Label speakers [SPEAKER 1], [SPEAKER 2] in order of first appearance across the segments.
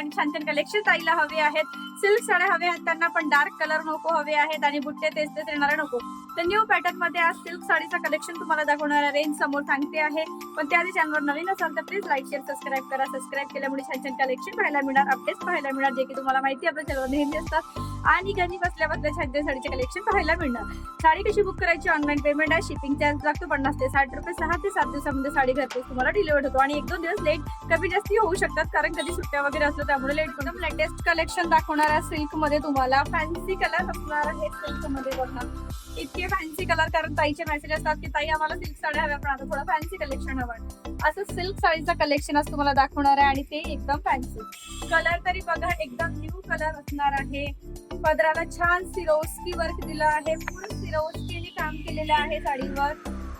[SPEAKER 1] छान छान कलेक्शन ताईला हवे आहेत. सिल्क साड्या हवे आहेत त्यांना पण डार्क कलर नको हवे आहेत आणि बुट्टे तेच तेच येणारे नको. तर न्यू पॅटर्नमध्ये आज सिल्क साडीचं कलेक्शन तुम्हाला दाखवणारा रेंज समोर सांगते आहे. पण त्याआधी चॅनलवर नवीन असाल तर प्लीज लाईक शेअर सबस्क्राईब करा. सबस्क्राईब केल्यामुळे छान छान कलेक्शन पाहायला मिळणार अपडेट्स पाहायला मिळणार जे की तुम्हाला माहिती आपल्या चॅनलवर नेहमी असतात आणि घरी बसल्या बसल्या छान छान साडीचे कलेक्शन पाहायला मिळणार. साडी कशी बुक करायची? ऑनलाईन पेमेंट आहे. शिपिंग चार्ज लागतो. पन्नास ते साठ रुपये. सहा ते सात दिवसामध्ये साडी घरपोच तुम्हाला डिलिव्हर होतो. आणि एक दोन दिवस लेट कमी जास्ती होऊ शकतात कारण कधी सुट्ट्या वगैरे असलं त्यामुळे लेट एकदम लेटेस्ट कलेक्शन दाखवणारा सिल्कमध्ये तुम्हाला. फॅन्सी कलर असणार आहे सिल्कमध्ये बघा. इतके फॅन्सी कलर कारण ताईचे मेसेज असतात की ताई आम्हाला सिल्क साड्या हव्या पण आता थोडं फॅन्सी कलेक्शन हवं असं सिल्क साडीचं कलेक्शन आज तुम्हाला दाखवणार आहे आणि ते एकदम फॅन्सी कलर तरी बघा एकदम न्यू कलर असणार आहे. पदराला छान सिरोस्की वर्क दिलं आहे. पूर्ण सिरोस्कीने काम केलेलं आहे साडीवर.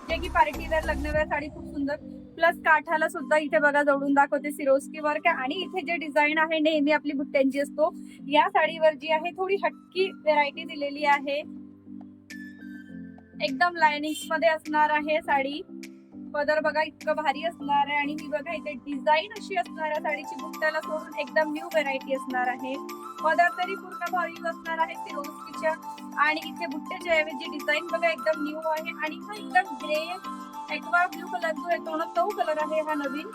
[SPEAKER 1] जे की पार्टीवेअर लग्नवेअर साडी खूप सुंदर. प्लस काठाला सुद्धा इथे बघा जोडून दाखवते सिरोस्की वर्क आहे आणि इथे जे डिझाईन आहे नेहमी आपली बुट्ट्यांची असतो. या साडीवर जी आहे थोडी हटकी व्हेरायटी दिलेली आहे. एकदम लायनिंगमध्ये असणार आहे साडी. पदर बघा इतकं भारी असणार आहे. आणि मी बघा इथे डिझाईन अशी असणार आहे साडीची. बुट्ट्याला सोडून एकदम न्यू व्हेरायटी असणार आहे. पदर तरी पूर्ण भारी असणार आहे सिरोस्कीच्या. आणि इथे बुट्ट्याच्या ऐवजी डिझाईन बघा एकदम न्यू आहे. आणि हा एकदम ग्रे एक्वा ब्ल्यू कलर जो येतो ना तो कलर आहे हा नवीन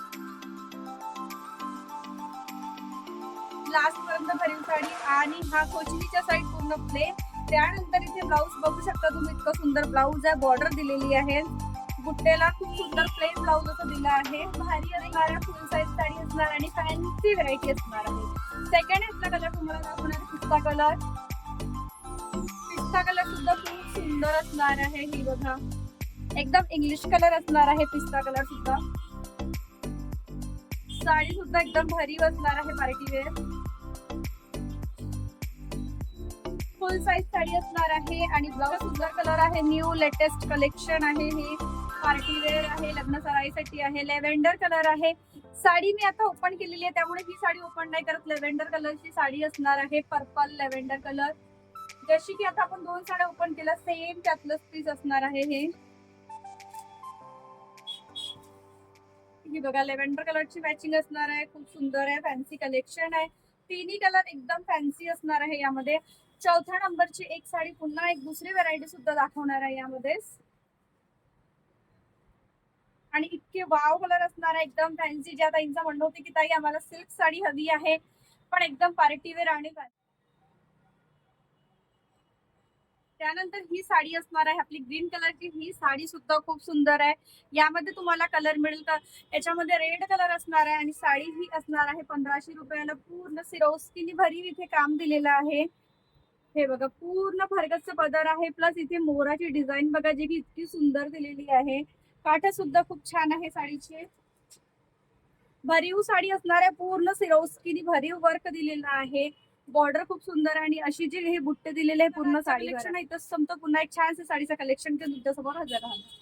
[SPEAKER 1] लास्ट पर्यंत भरीव साडी आणि हा कोचनीच्या साईड पूर्ण प्ले त्यानंतर इथे ब्लाऊज बघू शकता तुम्ही इतकं सुंदर ब्लाऊज आहे बॉर्डर दिलेली आहे गुट्ट्याला खूप सुंदर प्लेन ब्लाऊज असं दिलं आहे भारी असणार मारा फुल साईज साडी असणार आणि फॅन्सी व्हरायटी असणार आहे सेकंड हँडचा कलर तुम्हाला दाखवणार पिस्ता कलर पिस्ता कलर सुद्धा खूप सुंदर असणार आहे ही बघा एकदम इंग्लिश कलर असणार आहे पिस्ता कलर सुद्धा. साडी सुद्धा एकदम भारी असणार आहे party wear full size sari असणार आहे आणि ब्लाऊज सुद्धा कलर आहे. न्यू लेटेस्ट कलेक्शन आहे हे. पार्टी वेअर आहे लग्न सराईसाठी आहे लेव्हेंडर कलर आहे. साडी मी आता ओपन केलेली आहे त्यामुळे ही साडी ओपन नाही करत. लेव्हेंडर कलरची साडी असणार आहे पर्पल लेव्हेंडर कलर जशी की आता आपण दोन साड्या ओपन केल्या सेम त्यातलंच पीस असणार आहे हे. ही बघा लेव्हेंडर कलरची मॅचिंग असणार आहे खूप सुंदर आहे फॅन्सी कलेक्शन आहे. तिन्ही कलर एकदम फॅन्सी असणार आहे यामध्ये. चौथ्या नंबरची एक साडी पुन्हा एक दुसरी व्हरायटी सुद्धा दाखवणार आहे यामध्ये. आणि इतके वाव कलर असणार आहे एकदम फॅन्सी ज्या ताईंचं म्हणणं होते की ताई आम्हाला सिल्क साडी हवी आहे. पण एकदम पार्टी वेअर आणि त्यानंतर ही साडी असणार आहे आपली ग्रीन कलरची ही साडी सुद्धा खूप सुंदर आहे. यामध्ये तुम्हाला कलर मिळेल का? याच्यामध्ये रेड कलर असणार आहे आणि साडी ही असणार आहे पंधराशे रुपयाला. पूर्ण सिरोस्किनी भरीव इथे काम दिलेलं आहे. हे बघा पूर्ण भरगतचं पदर आहे. प्लस इथे मोराची डिझाईन बघा जी की इतकी सुंदर दिलेली आहे. काठ सुद्धा खूप छान आहे साडीचे. भरीव साडी असणार आहे. पूर्ण सिरोस्किनी भरीव वर्क दिलेला आहे. बॉर्डर खूप सुंदर आहे आणि अशी जी हे बुट्टे दिलेले आहे पूर्ण साडी कलेक्शन इथं संपतं पुन्हा एक छान साडीचं कलेक्शन ते तुमच्यासमोर हजर राहणार.